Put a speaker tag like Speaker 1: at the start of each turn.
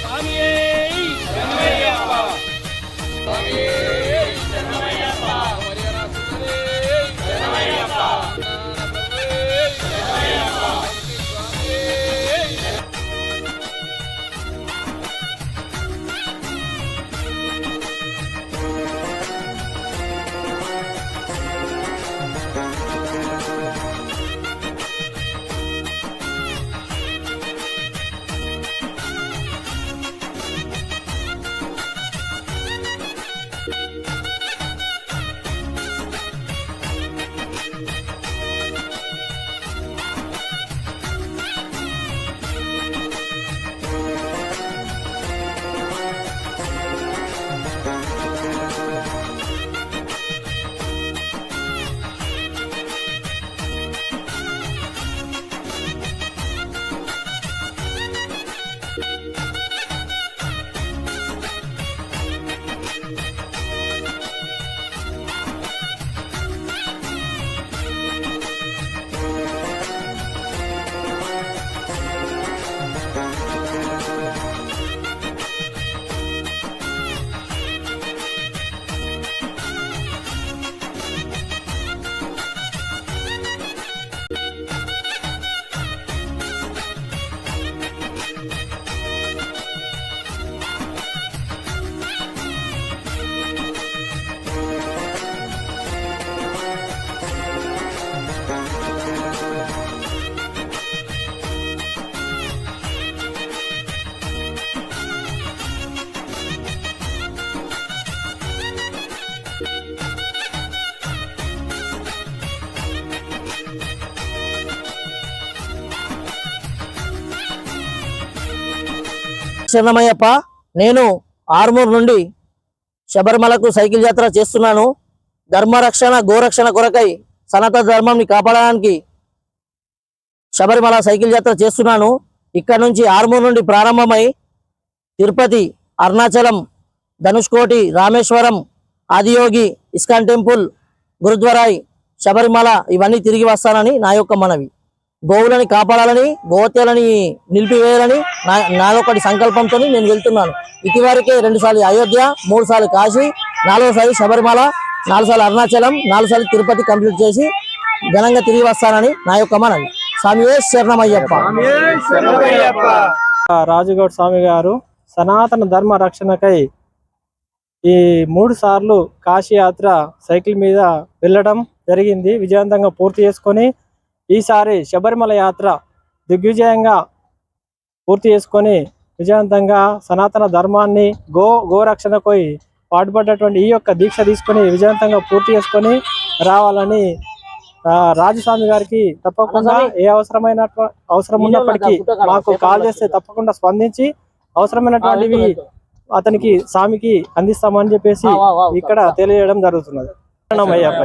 Speaker 1: స్వామి స్వామి శరణమయ్యప్ప నేను ఆర్మూర్ నుండి శబరిమలకు సైకిల్ యాత్ర చేస్తున్నాను. ధర్మరక్షణ గోరక్షణ కొరకై సనాతన ధర్మంని కాపాడడానికి శబరిమల సైకిల్ యాత్ర చేస్తున్నాను. ఇక్కడ నుంచి ఆర్మూర్ నుండి ప్రారంభమై తిరుపతి అరుణాచలం ధనుష్కోటి రామేశ్వరం ఆదియోగి ఇస్కాన్ టెంపుల్ గురుద్వారాయ్ శబరిమల ఇవన్నీ తిరిగి వస్తానని నా యొక్క మనవి. గోవులని కాపాడాలని గోత్యాలని నిలిపివేయాలని నా నాదొకటి సంకల్పంతో నేను వెళ్తున్నాను. ఇటీవరకే రెండు సార్లు అయోధ్య మూడు సార్లు కాశీ నాలుగోసారి శబరిమల నాలుగు సార్లు అరుణాచలం నాలుగు సార్లు తిరుపతి కంప్లీట్ చేసి ఘనంగా తిరిగి వస్తానని నా యొక్క మనవి. స్వామి శరణమయ్యప్ప.
Speaker 2: రాజుగౌడ్ స్వామి గారు సనాతన ధర్మ రక్షణకై ఈ మూడు సార్లు కాశీ యాత్ర సైకిల్ మీద వెళ్ళడం జరిగింది. విజయవంతంగా పూర్తి చేసుకొని ఈసారి శబరిమల యాత్ర దిగ్విజయంగా పూర్తి చేసుకొని విజయవంతంగా సనాతన ధర్మాన్ని గో గోరక్షణకై పాటుపడ్డటువంటి ఈ యొక్క దీక్ష తీసుకొని విజయవంతంగా పూర్తి చేసుకొని రావాలని రాజస్వామి గారికి తప్పకుండా ఏ అవసరమైన అవసరం ఉన్నప్పటికీ మాకు కాల్ చేస్తే తప్పకుండా స్పందించి అవసరమైనటువంటివి అతనికి స్వామికి అందిస్తామని చెప్పేసి ఇక్కడ తెలియజేయడం జరుగుతున్నది. అయ్యప్ప